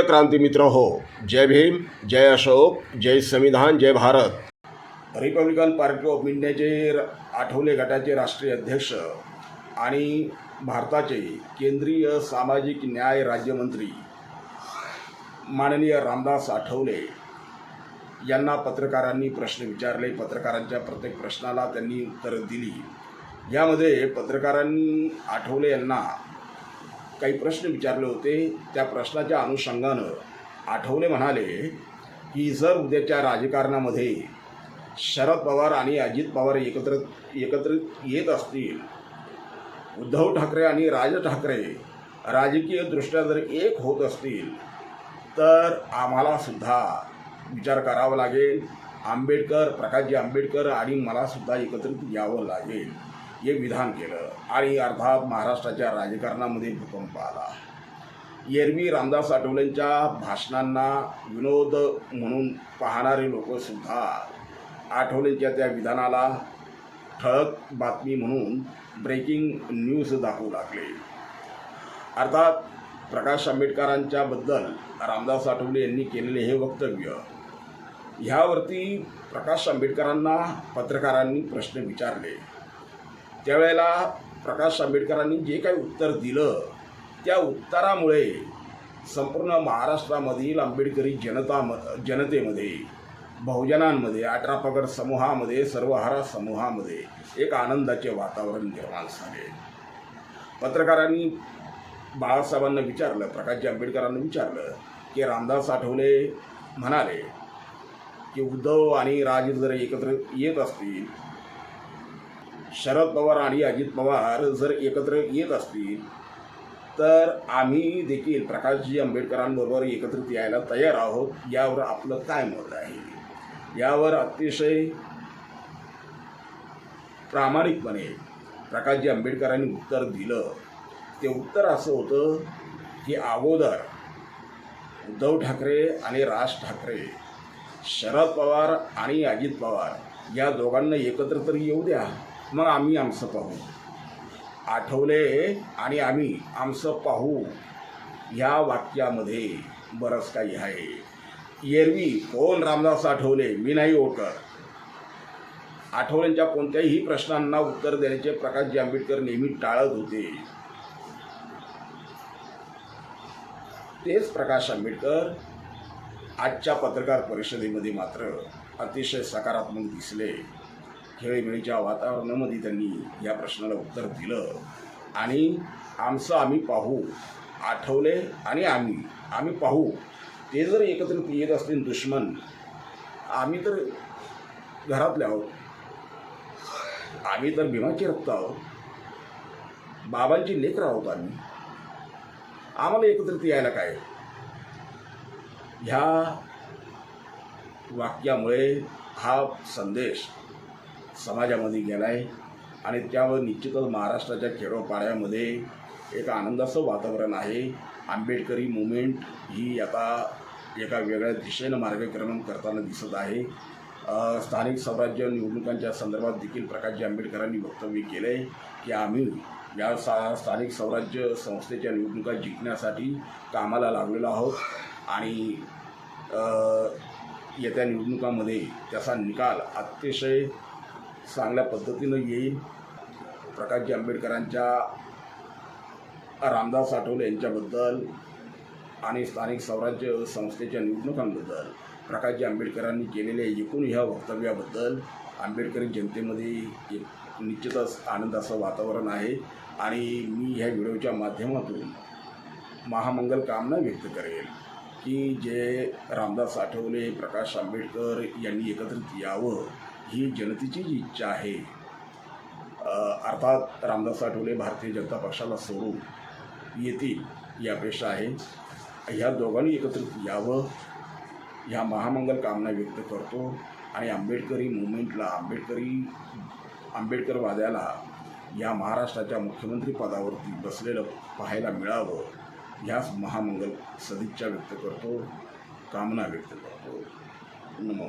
प्रिय क्रांतीमित्र हो जय भीम जय अशोक जय संविधान जय भारत. रिपब्लिकन पार्टी ऑफ इंडियाचे आठवले गटाचे राष्ट्रीय अध्यक्ष आणि भारताचे केंद्रीय सामाजिक न्याय राज्यमंत्री माननीय रामदास आठवले यांना पत्रकारांनी प्रश्न विचारले. पत्रकारांच्या प्रत्येक प्रश्नाला त्यांनी उत्तरं दिली. यामध्ये पत्रकारांनी आठवले यांना काही प्रश्न विचारले होते. त्या प्रश्नाच्या अनुषंगानं आठवले म्हणाले की जर उद्याच्या राजकारणामध्ये शरद पवार आणि अजित पवार एकत्र एकत्रित येत असतील उद्धव ठाकरे आणि राज ठाकरे राजकीयदृष्ट्या जर एक होत असतील तर आम्हालासुद्धा विचार करावा लागेल. आंबेडकर प्रकाशजी आंबेडकर आणि मला सुद्धा एकत्रित यावं लागेल. हे विधान केलं आणि अर्थात महाराष्ट्राच्या राजकारणामध्ये भूकंप आला. एरवी रामदास आठवलेंच्या भाषणांना विनोद म्हणून पाहणारे लोकसुद्धा आठवलेंच्या त्या विधानाला ठळक बातमी म्हणून ब्रेकिंग न्यूज दाखवू लागले. अर्थात प्रकाश आंबेडकरांच्याबद्दल रामदास आठवले यांनी केलेले हे वक्तव्य ह्यावरती प्रकाश आंबेडकरांना पत्रकारांनी प्रश्न विचारले. त्यावेळेला प्रकाश आंबेडकरांनी जे काही उत्तर दिलं त्या उत्तरामुळे संपूर्ण महाराष्ट्रामधील आंबेडकरी जनता म जनतेमध्ये बहुजनांमध्ये अठरा पगड समूहामध्ये सर्वहारा समूहामध्ये एक आनंदाचे वातावरण निर्माण झाले. पत्रकारांनी बाळासाहेबांना विचारलं प्रकाशजी आंबेडकरांना विचारलं की रामदास आठवले म्हणाले की उद्धव आणि राज जर एकत्र येत असतील शरद पवार आणि अजित पवार जर एकत्र येत असतील तर आम्ही देखील प्रकाशजी आंबेडकरांबरोबर एकत्रित यायला तयार आहोत. यावर आपलं काय मत आहे? यावर अतिशय प्रामाणिकपणे प्रकाशजी आंबेडकरांनी उत्तर दिलं. ते उत्तर असं होतं की अगोदर उद्धव ठाकरे आणि राज ठाकरे शरद पवार आणि अजित पवार या दोघांना एकत्र तरी येऊ द्या. मग आम्ही आमचं पाहू. आठवले आणि आम्ही आमचं पाहू. ह्या वाक्यामध्ये बरंच काही आहे. एरवी कोण रामदास आठवले? मी नाही ओळखत. आठवलेंच्या कोणत्याही प्रश्नांना उत्तर देण्याचे प्रकाशजी आंबेडकर नेहमी टाळत होते. तेच प्रकाश आंबेडकर आजच्या पत्रकार परिषदेमध्ये मात्र अतिशय सकारात्मक दिसले. खेळीमेळीच्या वातावरणामध्ये त्यांनी या प्रश्नाला उत्तर दिलं. आणि आमचं आम्ही पाहू आठवले आणि आम्ही आम्ही पाहू. ते जर एकत्रित येत असतील दुश्मन आम्ही तर घरातले आहोत. आम्ही तर भीमाचे रक्त आहोत. बाबांची लेकर आहोत आम्ही. आम्हाला एकत्रित यायला काय? ह्या वाक्यामुळे हा संदेश समाजामध्ये गेला आहे आणि त्यावर निश्चितच महाराष्ट्राच्या खेडोपाड्यामध्ये एक आनंदाचं वातावरण आहे. आंबेडकरी मुवमेंट ही आता एका वेगळ्या दिशेनं मार्गक्रमण करताना दिसत आहे. स्थानिक स्वराज्य निवडणुकांच्या संदर्भात देखील प्रकाशजी आंबेडकरांनी वक्तव्य केलं आहे की आम्ही या सा स्थानिक स्वराज्य संस्थेच्या निवडणुका जिंकण्यासाठी कामाला लागलेलो आहोत. आणि येत्या निवडणुकामध्ये त्याचा निकाल अतिशय चांगल्या पद्धतीनं येईल. प्रकाशजी आंबेडकरांच्या रामदास आठवले यांच्याबद्दल आणि स्थानिक स्वराज्य संस्थेच्या निवडणुकांबद्दल प्रकाशजी आंबेडकरांनी केलेल्या एकूण ह्या वक्तव्याबद्दल आंबेडकरी जनतेमध्ये एक निश्चितच आनंदाचं वातावरण आहे. आणि मी ह्या व्हिडिओच्या माध्यमातून महामंगल कामना व्यक्त करेल की जे रामदास आठवले प्रकाश आंबेडकर यांनी एकत्रित यावं ही जनतेची जी इच्छा आहे अर्थात रामदास आठवले भारतीय जनता पक्षाला सोडून येतील ही अपेक्षा आहे. ह्या दोघांनी एकत्रित यावं ह्या महामंगल कामना व्यक्त करतो आणि आंबेडकरी मुवमेंटला आंबेडकरी आंबेडकरवाद्याला या महाराष्ट्राच्या मुख्यमंत्री पदावरती बसलेलं पाहायला मिळावं ह्याच महामंगल सदिच्छा व्यक्त करतो कामना व्यक्त करतो. नमो